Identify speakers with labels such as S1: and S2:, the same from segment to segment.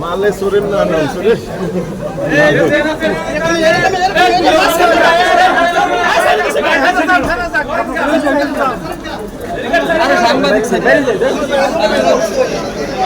S1: মালে সুরেন না না সুরে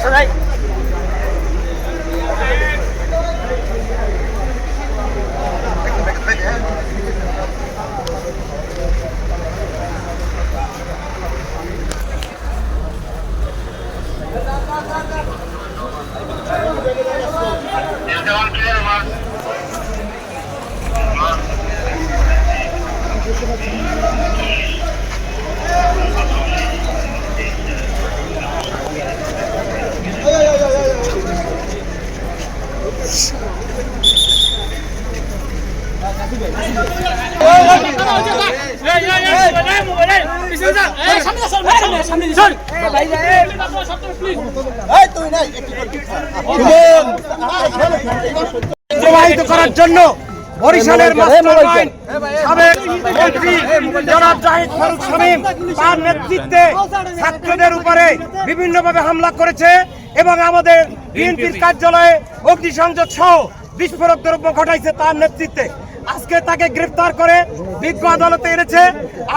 S2: প্রবাহিত করার জন্য বরিশালের মাস্টারমাইন্ড মন্ত্রী জনাব জাহিদ ফারুক তার নেতৃত্বে ছাত্রদের উপরে বিভিন্নভাবে হামলা করেছে। এবং আমাদের বিএনপির কার্যালয়ে অগ্নিসংযোগ সহ বিস্ফোরক দ্রব্য ঘটাইছে তার নেতৃত্বে। আজকে তাকে গ্রেফতার করে বিজ্ঞ আদালতে এনেছে।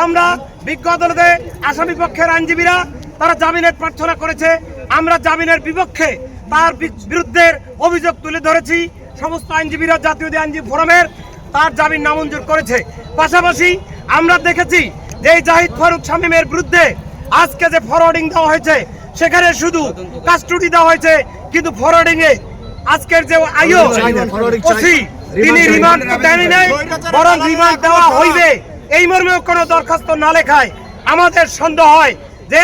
S2: আমরা বিজ্ঞ আদালতে আসামি পক্ষের আইনজীবীরা তারা জামিনের প্রার্থনা করেছে। আমরা জামিনের বিপক্ষে তার বিরুদ্ধে অভিযোগ তুলে ধরেছি। সমস্ত আইনজীবীরা জাতীয় আইনজীবী ফোরামের তার জামিন নামঞ্জুর করেছে। পাশাপাশি আমরা দেখেছি যে এই জাহিদ ফারুক শামীমের বিরুদ্ধে আজকে যে ফরওয়ার্ডিং দেওয়া হয়েছে সেখানে শুধু কাস্টডি দেওয়া হয়েছে কিন্তু ফরওয়ার্ডিং এ আজকের যে আইও ওসি তিনি রিমান্ড দেনই নাই বরং রিমান্ড দেওয়া হইবে। এই মর্মেও কোনো দরখাস্ত না লেখায় আমাদের সন্দেহ হয় যে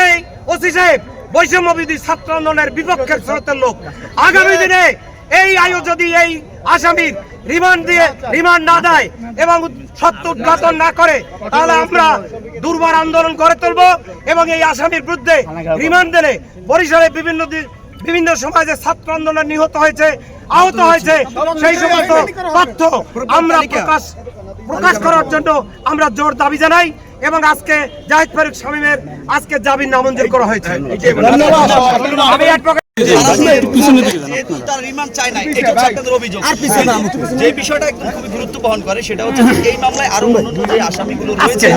S2: ওসি সাহেব বৈষম্য বিধি ছাত্র আন্দোলনের বিপক্ষের স্রোতের লোক। আগামী দিনে এই আয়ু যদি এই আসামির রিমান্ড দিয়ে রিমান্ড না দেয় এবং সত্য উদ্ঘাটন না করে তাহলে আমরা দুর্বার আন্দোলন গড়ে তুলব এবং এই আসামির বিরুদ্ধে রিমান্ড দিলে বরিশালে বিভিন্ন বিভিন্ন সমাজে ছাত্র আন্দোলন নিহত হয়েছে আহত হয়েছে। সেই সমস্ত তথ্য আমরা প্রকাশ প্রকাশ করার জন্য আমরা জোর দাবি জানাই এবং আজকে জাহিদ ফারুক শামীমের আজকে জামিন নামঞ্জুর করা হয়েছে। আমি অ্যাডভোকেট
S3: যেহেতু তার রিমান্ড চায় না এটা হচ্ছে আপনাদের অভিযোগ। যে বিষয়টা একদম খুবই গুরুত্ব বহন করে সেটা হচ্ছে এই মামলায় আরও অন্যান্য যে আসামিগুলো রয়েছে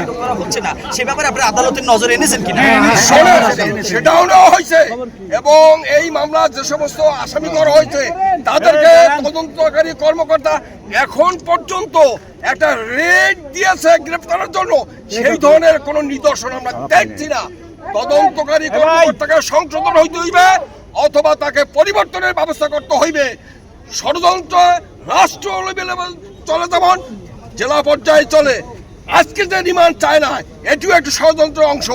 S3: আটক করা হচ্ছে না। সে ব্যাপারে আপনি আদালতের নজরে এনেছেন কিনা?
S4: সেটাও নেওয়া হয়েছে। এবং এই মামলা যে সমস্ত আসামি করা হয়েছে তাদেরকে তদন্তকারী কর্মকর্তা এখন পর্যন্ত একটা রেড দিয়েছে গ্রেফতারের জন্য। সেই ধরনের কোনো নিদর্শন আমরা দেখছি না। তদন্তকারী কর্মকর্তাকে সংশোধন হইতে হইবে অথবা তাকে পরিবর্তনের ব্যবস্থা করতে হইবে। ষড়যন্ত্র রাষ্ট্র লেভেলে চলে যেমন জেলা পর্যায়ে চলে। আজকে যে রিমান্ড চায় না এটিও একটি ষড়যন্ত্র অংশ।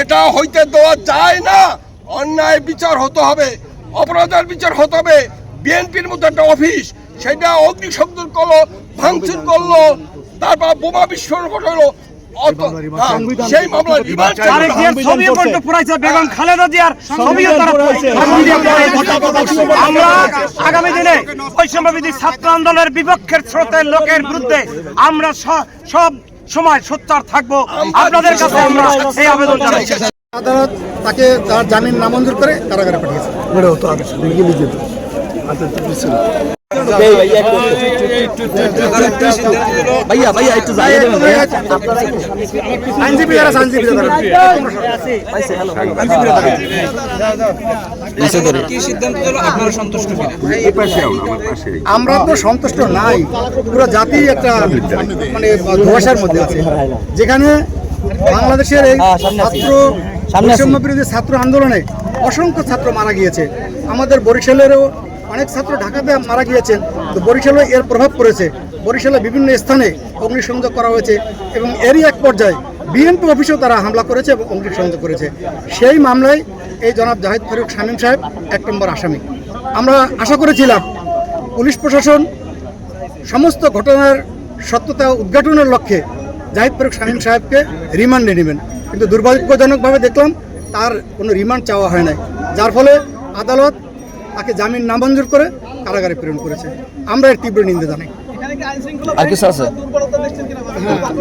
S4: এটা হইতে দেওয়া যায় না। অন্যায় বিচার হতে হবে অপরাধের বিচার হতে হবে। বিএনপির মধ্যে একটা অফিস সেটা অগ্নিশব্দ করল ভাঙচুর করল তারপর বোমা বিস্ফোরণ ঘটালো সেই রিমান্ড
S2: পর্যন্ত পুরাইছে বেগম খালেদা জিয়ার ছবিও তারা। আমরা আগামী দিনে বৈষম্যবিধি ছাত্র আন্দোলনের বিপক্ষের স্রোতের লোকের বিরুদ্ধে আমরা সব সময় সোচ্চার থাকব। আপনাদের কাছে আমরা এই আবেদন জানাচ্ছি
S1: আদালত তাকে তার জামিন নামঞ্জুর করে কারাগারে পাঠিয়েছে।
S3: ভাইয়া ভাইয়া একটু
S1: আমরা তো সন্তুষ্ট নাই। পুরো জাতি একটা মানে ধোয়াশার মধ্যে আছে। যেখানে বাংলাদেশের এই ছাত্র বৈষম্য বিরোধী ছাত্র আন্দোলনে অসংখ্য ছাত্র মারা গিয়েছে। আমাদের বরিশালেরও অনেক ছাত্র ঢাকাতে মারা গিয়েছেন। তো বরিশালে এর প্রভাব পড়েছে। বরিশালে বিভিন্ন স্থানে অগ্নিসংযোগ করা হয়েছে এবং এরই এক পর্যায়ে বিএনপি অফিসেও তারা হামলা করেছে এবং অগ্নিসংযোগ করেছে। সেই মামলায় এই জনাব জাহিদ ফারুক শামীম সাহেব এক নম্বর আসামি। আমরা আশা করেছিলাম পুলিশ প্রশাসন সমস্ত ঘটনার সত্যতা উদ্ঘাটনের লক্ষ্যে জাহিদ ফারুক শামীম সাহেবকে রিমান্ডে নেবেন। কিন্তু দুর্ভাগ্যজনকভাবে দেখলাম তার কোনো রিমান্ড চাওয়া হয় নাই। যার ফলে আদালত তাকে জামিন নামঞ্জুর করে কারাগারে প্রেরণ করেছে। আমরা এর তীব্র নিন্দা জানাই।
S3: আর কিছু আছে?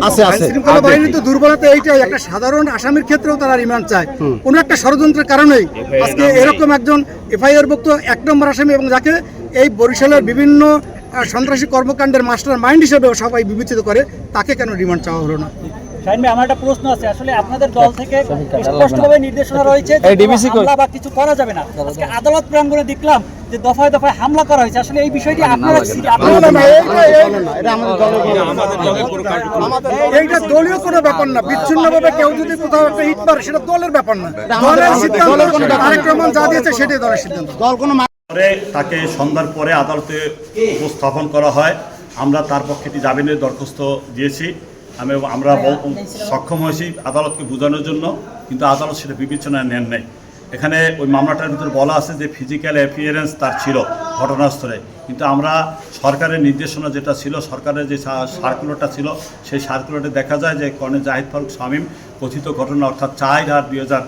S1: আছে আছে। শৃঙ্খলা বাহিনীর তো দুর্বলতা এইটাই একটা সাধারণ আসামির ক্ষেত্রেও তারা রিমান্ড চায়। কোনো একটা ষড়যন্ত্রের কারণেই আজকে এরকম একজন এফআইআর ভুক্ত এক নম্বর আসামি এবং যাকে এই বরিশালের বিভিন্ন আহ, সন্ত্রাসী কর্মকাণ্ডের মাস্টার মাইন্ড হিসেবেও সবাই বিবেচিত করে তাকে কেন রিমান্ড চাওয়া হলো না?
S5: শাহিন ভাই আমার একটা প্রশ্ন আছে। আসলে আপনাদের দল থেকে স্পষ্টভাবে নির্দেশনা রয়েছে হামলা বা কিছু করা যাবে না। আজকে আদালত প্রাঙ্গণে দেখলাম যে দফায় দফায় হামলা করা হয়েছে। আসলে এই বিষয়টি আপনারা আপনারা
S1: এইটা দলীয় কোনো ব্যাপার না। বিচ্ছিন্নভাবে কেউ যদি কোথাও একটা ইট মারে সেটা দলের ব্যাপার না। দলের সিদ্ধান্ত তারেক রহমান যা দিয়েছে সেটাই দলের সিদ্ধান্ত। দল কোনো
S6: পরে তাকে সন্ধ্যার পরে আদালতে উপস্থাপন করা হয়। আমরা তার পক্ষে জামিনের দরখাস্ত দিয়েছি। আমি আমরা বল- সক্ষম হয়েছি আদালতকে বোঝানোর জন্য কিন্তু আদালত সেটা বিবেচনায় নেন নাই। এখানে ওই মামলাটার ভিতরে বলা আছে যে ফিজিক্যাল অ্যাপিয়ারেন্স তার ছিল ঘটনাস্থলে। কিন্তু আমরা সরকারের নির্দেশনা যেটা ছিল সরকারের যে সার্কুলারটা ছিল সেই সার্কুলারে দেখা যায় যে কর্ণে জাহিদ ফারুক শামীম কথিত ঘটনা অর্থাৎ চার আর দুই হাজার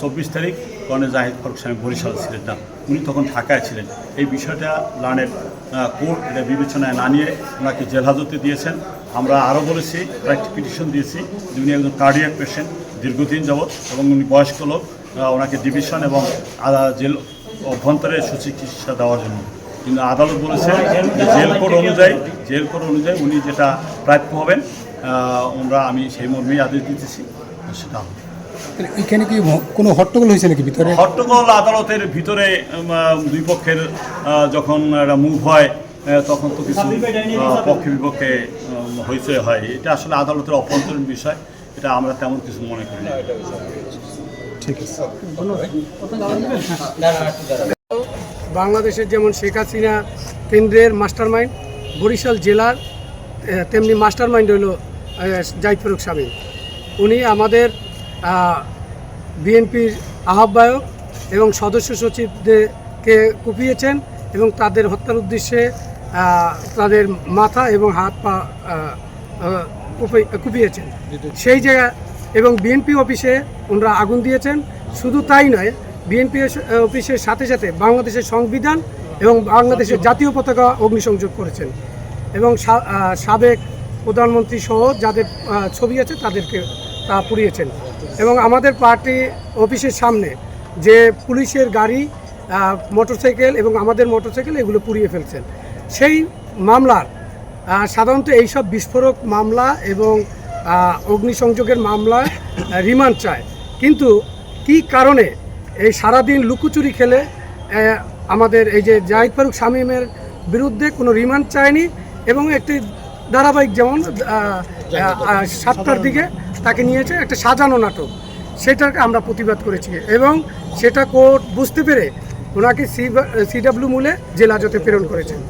S6: চব্বিশ তারিখ কর্ণে জাহিদ ফারুক শামীম বরিশাল ছিলেন না, উনি তখন ঢাকায় ছিলেন। এই বিষয়টা লানের কোর্ট এটা বিবেচনায় না নিয়ে ওনাকে জেল হাজতে দিয়েছেন। আমরা আরও বলেছি একটি পিটিশন দিয়েছি যে উনি একজন কার্ডিয়াক পেশেন্ট দীর্ঘদিন যাবৎ এবং উনি বয়স্ক লোক ওনাকে ডিভিশন এবং জেল অভ্যন্তরে সুচিকিৎসা দেওয়ার জন্য। কিন্তু আদালত বলেছে যে জেল কোড অনুযায়ী, জেল কোড অনুযায়ী উনি যেটা প্রাপ্য হবেন আমরা আমি সেই মর্মেই আদেশ দিতেছি, সেটা হবে।
S1: এখানে কি কোনো হট্টগোল হয়েছে নাকি ভিতরে?
S6: হট্টগোল আদালতের ভিতরে দুই পক্ষের যখন একটা মুভ হয় তখন তো কিছু পক্ষে বিপক্ষে হইচই হয়। এটা আসলে আদালতের অভ্যন্তরীণ বিষয়। এটা আমরা তেমন কিছু মনে করি না।
S7: বাংলাদেশের যেমন শেখ হাসিনা কেন্দ্রের মাস্টারমাইন্ড বরিশাল জেলার তেমনি মাস্টারমাইন্ড হলো জাহিদ ফারুক স্বামী। উনি আমাদের বিএনপির আহ্বায়ক এবং সদস্য সচিবদেরকে কুপিয়েছেন এবং তাদের হত্যার উদ্দেশ্যে তাদের মাথা এবং হাত পা কুপিয়েছেন। সেই জায়গা এবং বিএনপি অফিসে ওনারা আগুন দিয়েছেন। শুধু তাই নয়, বিএনপি অফিসের সাথে সাথে বাংলাদেশের সংবিধান এবং বাংলাদেশের জাতীয় পতাকা অগ্নিসংযোগ করেছেন এবং সাবেক প্রধানমন্ত্রী সহ যাদের ছবি আছে তাদেরকে তা পুড়িয়েছেন। এবং আমাদের পার্টি অফিসের সামনে যে পুলিশের গাড়ি মোটরসাইকেল এবং আমাদের মোটরসাইকেল এগুলো পুড়িয়ে ফেলছেন। সেই মামলার সাধারণত এইসব বিস্ফোরক মামলা এবং অগ্নিসংযোগের মামলায় আহ, রিমান্ড চায়। কিন্তু কি কারণে এই সারাদিন লুকোচুরি খেলে আমাদের এই যে জাহিদ ফারুক শামীমের বিরুদ্ধে কোনো রিমান্ড চায়নি এবং একটি ধারাবাহিক যেমন সাতটার দিকে তাকে নিয়েছে একটা সাজানো নাটক। সেটাকে আমরা প্রতিবাদ করেছি এবং সেটা কোর্ট বুঝতে পেরে ওনাকে সি সিডাব্লিউ মূলে জেলাজতে প্রেরণ করেছেন।